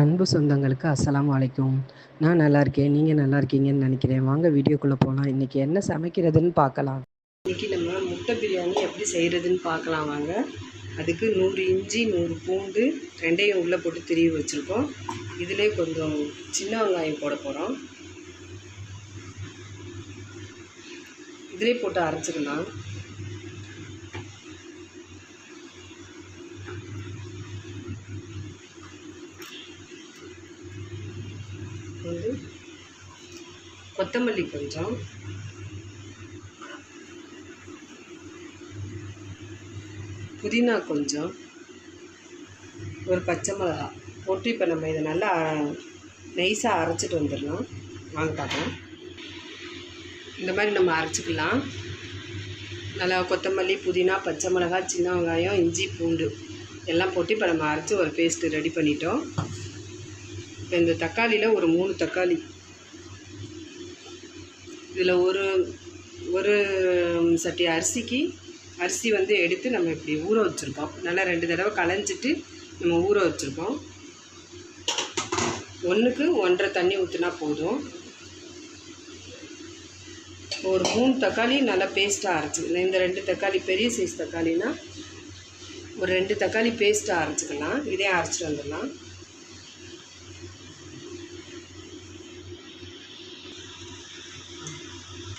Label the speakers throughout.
Speaker 1: அன்பு சொந்தங்களுக்கு அஸ்லாம் அலைக்கும். நான் நல்லா இருக்கேன் நீங்கள் நல்லா இருக்கீங்கன்னு நினைக்கிறேன். வாங்க வீடியோக்குள்ளே போகலாம் இன்றைக்கி என்ன சமைக்கிறதுன்னு பார்க்கலாம்.
Speaker 2: இன்றைக்கி நம்ம முட்டை பிரியாணி எப்படி செய்கிறதுன்னு பார்க்கலாம் வாங்க. அதுக்கு நூறு இஞ்சி நூறு பூண்டு ரெண்டையும் உள்ளே போட்டு திருவி வச்சுருக்கோம். இதிலே கொஞ்சம் சின்ன வெங்காயம் போட போகிறோம் இதிலே போட்டு அரைச்சிக்கலாம் வந்து கொத்தமல்லி கொஞ்சம். புதினா கொஞ்சம். ஒரு பச்சை மிளகா. போட்டு இப்போ நம்ம இதை நல்லா நைஸாக அரைச்சிட்டு வந்துடலாம். வாங்க பார்க்கலாம். இந்த மாதிரி நம்ம அரைச்சிக்கலாம். நல்லா கொத்தமல்லி புதினா பச்சை மிளகா சின்ன வெங்காயம் இஞ்சி பூண்டு எல்லாம் போட்டு இப்போ நம்ம அரைச்சி ஒரு பேஸ்ட்டு ரெடி பண்ணிட்டோம். இப்போ இந்த தக்காளியில் ஒரு மூணு தக்காளி இதில் ஒரு ஒரு சட்டி அரிசிக்கு அரிசி வந்து எடுத்து நம்ம இப்படி ஊற வச்சுருக்கோம் நல்லா ரெண்டு தடவை களைஞ்சிட்டு நம்ம ஊற வச்சுருக்கோம் ஒன்றுக்கு ஒன்றரை தண்ணி ஊற்றினா போதும். ஒரு மூணு தக்காளி நல்லா பேஸ்ட்டாக அரைச்சி இந்த ரெண்டு தக்காளி பெரிய சைஸ் தக்காளினா ஒரு ரெண்டு தக்காளி பேஸ்ட்டாக அரைச்சிக்கலாம். இதே அரைச்சிட்டு வந்துடலாம்.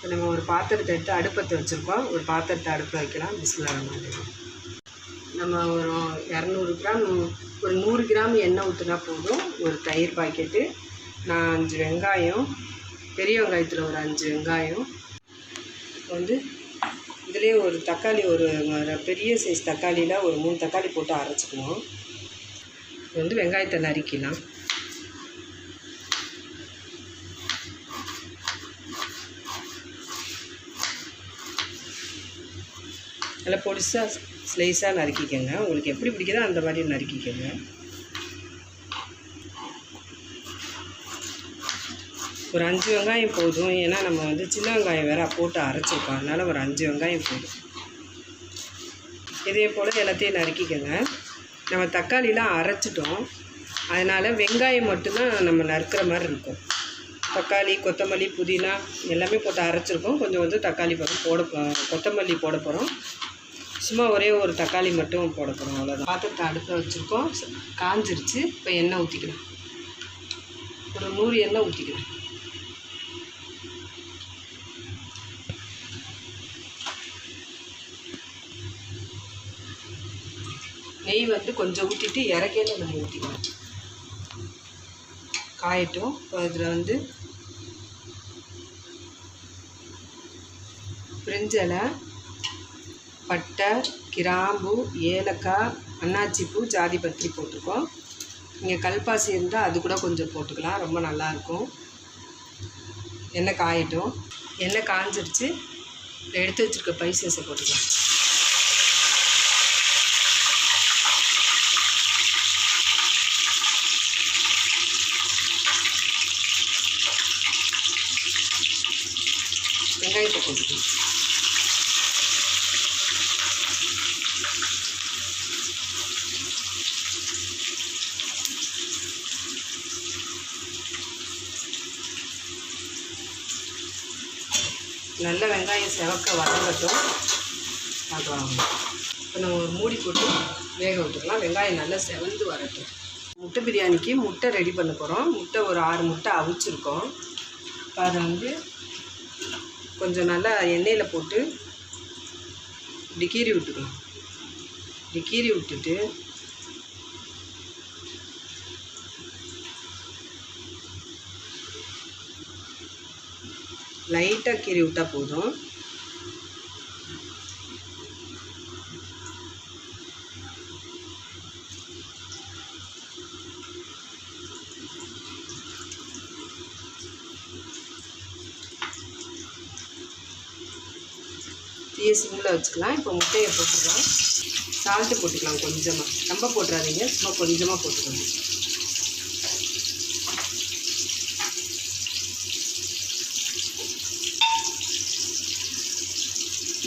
Speaker 2: இப்போ நம்ம ஒரு பாத்திரத்தை எடுத்து அடுப்பத்தை வச்சுருக்கோம். ஒரு பாத்திரத்தை அடுப்பில் வைக்கலாம். பிஸ்மில்லா மாதிரி நம்ம ஒரு இரநூறு கிராம் ஒரு நூறு கிராம் எண்ணெய் ஊற்றினா போதும். ஒரு தயிர் பாக்கெட்டு நான் அஞ்சு வெங்காயம் பெரிய வெங்காயத்தில் ஒரு அஞ்சு வெங்காயம். வந்து இதுலேயே ஒரு தக்காளி ஒரு பெரிய சைஸ் தக்காளியில் ஒரு மூணு தக்காளி போட்டு அரைச்சிக்கணும். இது வந்து வெங்காயத்தை நறுக்கலாம் நல்லா பொடிசாக ஸ்லைஸாக நறுக்கிக்கோங்க. உங்களுக்கு எப்படி பிடிக்குதோ அந்த மாதிரி நறுக்கிக்கோங்க. ஒரு அஞ்சு வெங்காயம் போதும். ஏன்னா நம்ம வந்து சின்ன வெங்காயம் வேறு போட்டு அரைச்சிருக்கோம். அதனால் ஒரு அஞ்சு வெங்காயம் போதும். இதே போல் எல்லாத்தையும் நறுக்கிக்கோங்க. நம்ம தக்காளிலாம் அரைச்சிட்டோம். அதனால் வெங்காயம் மட்டும்தான் நம்ம நறுக்கிற மாதிரி இருக்கும். தக்காளி கொத்தமல்லி புதினா எல்லாமே போட்டு அரைச்சிருக்கோம். கொஞ்சம் வந்து தக்காளி பக்கம் போட கொத்தமல்லி போட போகிறோம் சும்மா ஒரே ஒரு தக்காளி மட்டும் போட போகிறோம் அவ்வளோதான் பாத்திரத்தை அடுத்து வச்சுருக்கோம். காஞ்சிருச்சு இப்போ எண்ணெய் ஊற்றிக்கலாம் ஒரு நூறு எண்ணெய் ஊற்றிக்கலாம் நெய் வந்து கொஞ்சம் ஊற்றிட்டு இறக்கையில் நம்ம ஊற்றிக்கலாம் காயட்டும். அதில் வந்து பிரிஞ்சலை பட்டை கிராம்பு ஏலக்காய் அன்னாச்சிப்பூ ஜாதி பத்திரி போட்டிருக்கோம். இங்கே கல்பாசி இருந்தால் அது கூட கொஞ்சம் போட்டுக்கலாம் ரொம்ப நல்லாயிருக்கும் எண்ணெய் காயட்டும். எண்ணெய் காஞ்சிருச்சு. எடுத்து வச்சுருக்க பைசஸை போட்டுக்கலாம். வெங்காயத்தை போட்டுக்கலாம். நல்ல வெங்காயம் செவக்க வதங்கட்டும். பார்க்கலாம் இப்போ நம்ம ஒரு மூடி போட்டு வேக விட்டுக்கலாம் வெங்காயம் நல்லா செவந்து வரட்டும். முட்டை பிரியாணிக்கு முட்டை ரெடி பண்ண போகிறோம் முட்டை ஒரு ஆறு முட்டை அவிச்சிருக்கோம். அதை வந்து கொஞ்சம் நல்லா எண்ணெயில் போட்டு இப்படி கீறி விட்டுக்கலாம் இப்படி கீறி விட்டுட்டு லைட்டாக கீறி விட்டால் போதும். தீய சிம்மில் வச்சுக்கலாம். இப்போ முட்டையை போட்டுக்கலாம் சால்ட்டு போட்டுக்கலாம் கொஞ்சமாக ரொம்ப போட்டுறாதீங்க. சும்மா கொஞ்சமாக போட்டுக்கலாம்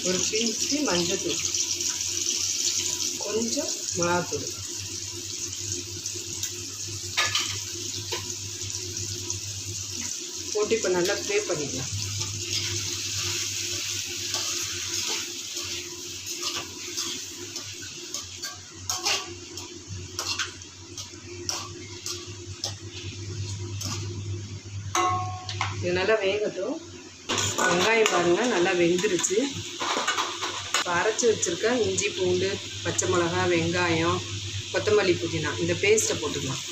Speaker 2: ஒரு பிஞ்சு மஞ்சத்தூள். கொஞ்சம் மிளகாத்தூள். போட்டு இப்போ நல்லா ப்ளே பண்ணிக்கலாம். இது நல்லா வேகட்டும். வெங்காயம் பாருங்கள் நல்லா வெந்துருச்சு. இப்போ அரைச்சி வச்சுருக்க இஞ்சி பூண்டு பச்சை மிளகா வெங்காயம் கொத்தமல்லி புதினா. இந்த பேஸ்ட்டை போட்டுக்கலாம்.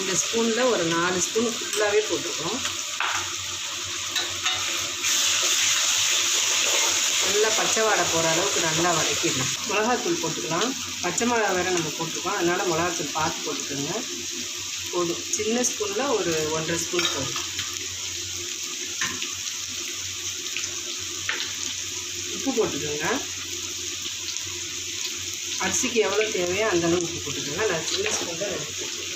Speaker 2: இந்த ஸ்பூனில் ஒரு நாலு ஸ்பூன் ஃபுல்லாகவே போட்டுக்கிறோம் பச்சை வாடை போகிற அளவுக்கு நல்லா வதக்கிடணும். மிளகாத்தூள் போட்டுக்கலாம். பச்சை மிளகா வேறு நம்ம போட்டிருக்கோம். அதனால் மிளகாத்தூள் பார்த்து போட்டுக்கோங்க. போதும் சின்ன ஸ்பூனில் ஒரு ஒன்றரை ஸ்பூன் போதும். உப்பு போட்டுக்கோங்க. அரிசிக்கு எவ்வளோ தேவையோ அந்தளவு உப்பு போட்டுக்கோங்க. நான் சின்ன ஸ்பூனில் ரெண்டு போட்டுருக்கேன்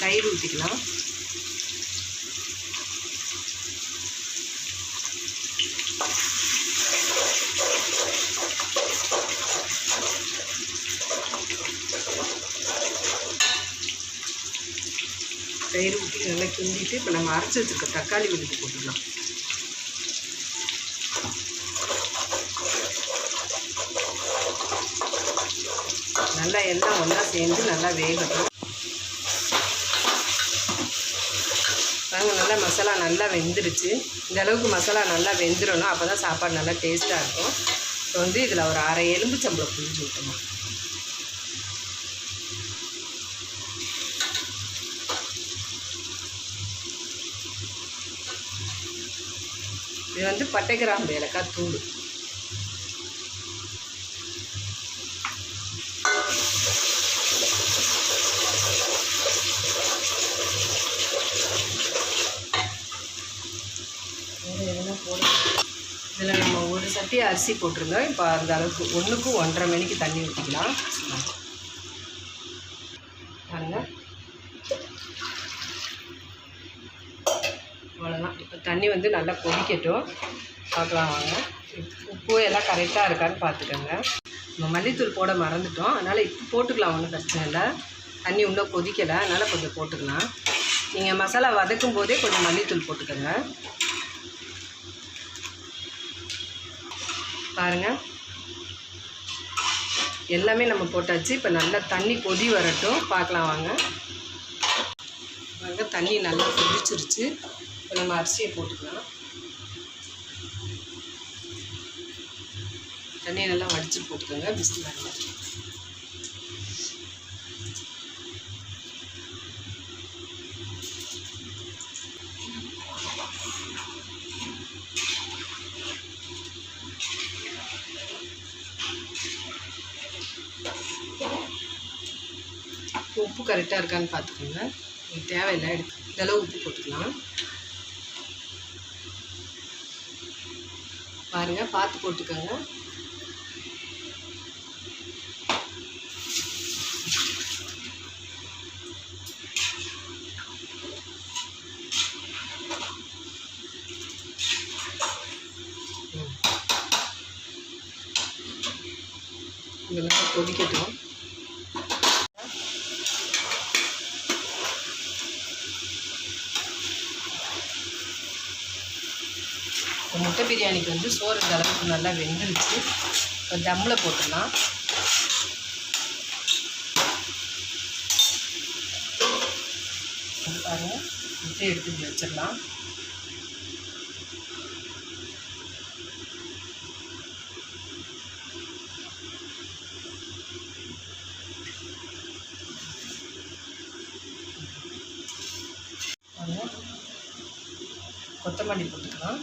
Speaker 2: தயிர் ஊற்றிக்கலாம் தயிர் ஊற்றி நல்லா கிண்டிட்டு இப்போ நம்ம அரைச்சி வச்சுருக்க தக்காளி விழுந்து போட்டுக்கலாம். நல்லா எல்லாம் ஒன்றா சேர்ந்து நல்லா வேகட்டும் பாருங்க நல்லா மசாலா நல்லா வெந்துருச்சு. இந்த அளவுக்கு மசாலா நல்லா வெந்துடணும் அப்போ தான் சாப்பாடு நல்லா டேஸ்ட்டாக இருக்கும். இப்போ வந்து இதில் ஒரு அரை எலும்புச்சம்பளம் புரிஞ்சு ஊற்றணும் இது வந்து பட்டை கிராம்பு ஏலக்காய் தூள் வேறு எதுனா போடணும் இதில் நம்ம ஒரு சட்டி அரிசி போட்டிருந்தோம் இப்போ அந்த அளவுக்கு ஒன்றுக்கும் ஒன்றரை மணிக்கு தண்ணி ஊற்றிக்கலாம் பாருங்க. அவ்வளோதான் இப்போ தண்ணி வந்து நல்லா கொதிக்கட்டும். பார்க்கலாம் வாங்க. உப்பு எல்லாம் கரெக்டாக இருக்கான்னு பார்த்துக்கோங்க நம்ம மல்லித்தூள் போட மறந்துட்டோம். அதனால் இப்போ போட்டுக்கலாம் ஒன்றும் பிரச்சனை இல்லை. தண்ணி இன்னும் கொதிக்கலை. அதனால் கொஞ்சம் போட்டுக்கலாம். நீங்கள் மசாலா வதக்கும் போதே கொஞ்சம் மல்லித்தூள் போட்டுக்கோங்க. பாருங்கள் எல்லாமே நம்ம போட்டாச்சு. இப்போ நல்லா தண்ணி கொதி வரட்டும். பார்க்கலாம் வாங்க. பாருங்க தண்ணி நல்லா கொதிச்சிருச்சு. இப்போ நம்ம அரிசியை போட்டுக்கலாம். தண்ணியை நல்லா வடிச்சு போட்டுக்கோங்க. பிஸ்மில்லா கரெக்டாக இருக்கான்னு பார்த்துக்கோங்க. உங்களுக்கு தேவையில்லை எடுத்து இதெல்லாம் உப்பு போட்டுக்கலாம். பாருங்கள் பார்த்து போட்டுக்கோங்க. இதெல்லாம் கொதிக்கட்டும். முட்டை பிரியாணிக்கு வந்து சோறு இந்த அளவுக்கு நல்லா வெந்துருச்சு. இப்போ தம்மில் போட்டுடலாம். பாருங்கள் முட்டை எடுத்து வச்சிடலாம் பாருங்க கொத்தமல்லி போட்டுக்கலாம்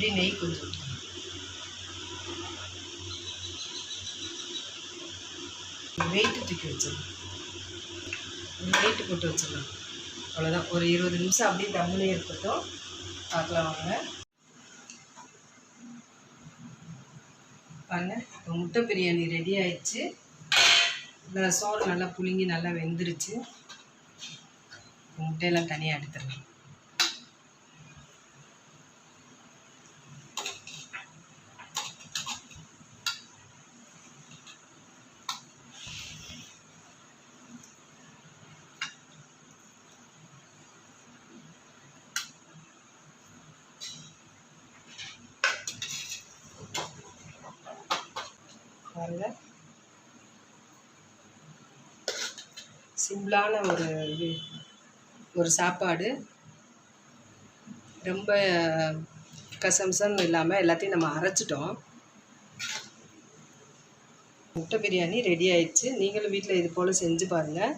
Speaker 2: அப்படியே நெய் கொஞ்சம். வெயிட்டு தூக்கி வச்சிடலாம். வெயிட்டு போட்டு வச்சிடலாம். அவ்வளோதான் ஒரு இருபது நிமிஷம் அப்படியே தம்முலே இருக்கட்டும். பார்க்கலாம் வாங்க. பாருங்க இப்போ முட்டை பிரியாணி ரெடி ஆயிடுச்சு. இந்த சோறு நல்லா புழுங்கி நல்லா வெந்துருச்சு. முட்டையெல்லாம் தனியாக எடுத்துடலாம். பாருங்க. சிம்பிளான ஒரு இது ஒரு சாப்பாடு. ரொம்ப கசம்சம் இல்லாமல் எல்லாத்தையும் நம்ம அரைச்சிட்டோம். முட்டை பிரியாணி ரெடி ஆயிடுச்சு. நீங்களும் வீட்டில் இது போல் செஞ்சு பாருங்கள்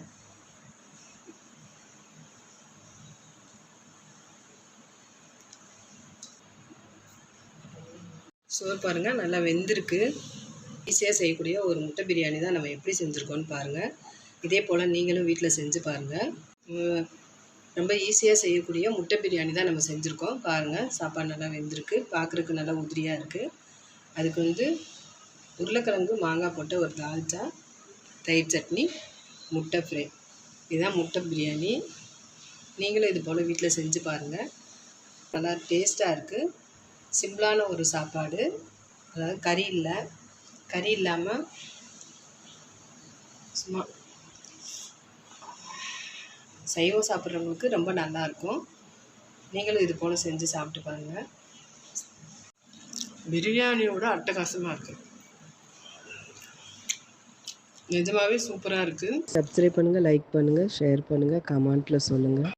Speaker 2: சோறு பாருங்கள் நல்லா வெந்திருக்கு. ஈஸியாக செய்யக்கூடிய ஒரு முட்டை பிரியாணி தான் நம்ம எப்படி செஞ்சுருக்கோன்னு பாருங்கள் இதே போல் நீங்களும் வீட்டில் செஞ்சு பாருங்கள் ரொம்ப ஈஸியாக செய்யக்கூடிய முட்டை பிரியாணி தான் நம்ம செஞ்சுருக்கோம். பாருங்கள் சாப்பாடு நல்லா வெந்திருக்கு. பார்க்குறதுக்கு நல்லா உதிரியாக இருக்குது அதுக்கு வந்து உருளைக்கிழங்கு மாங்காய் போட்ட ஒரு தால்ச்சா தயிர் சட்னி முட்டை ஃப்ரை. இதுதான் முட்டை பிரியாணி. நீங்களும் இது போல் வீட்டில் செஞ்சு பாருங்கள் நல்லா டேஸ்ட்டாக இருக்குது சிம்பிளான ஒரு சாப்பாடு. அதாவது கறி இல்லை. கறி இல்லாமல் சும்மா சைவம் சாப்பிட்றவங்களுக்கு ரொம்ப நல்லா இருக்கும். நீங்களும் இது போல் செஞ்சு சாப்பிட்டு பாருங்கள் பிரியாணியோட அட்டகாசமாக இருக்குது நிஜமாவே சூப்பராக இருக்குது
Speaker 1: சப்ஸ்கிரைப் பண்ணுங்கள் லைக் பண்ணுங்கள் ஷேர் பண்ணுங்கள் கமெண்ட்டில் சொல்லுங்கள்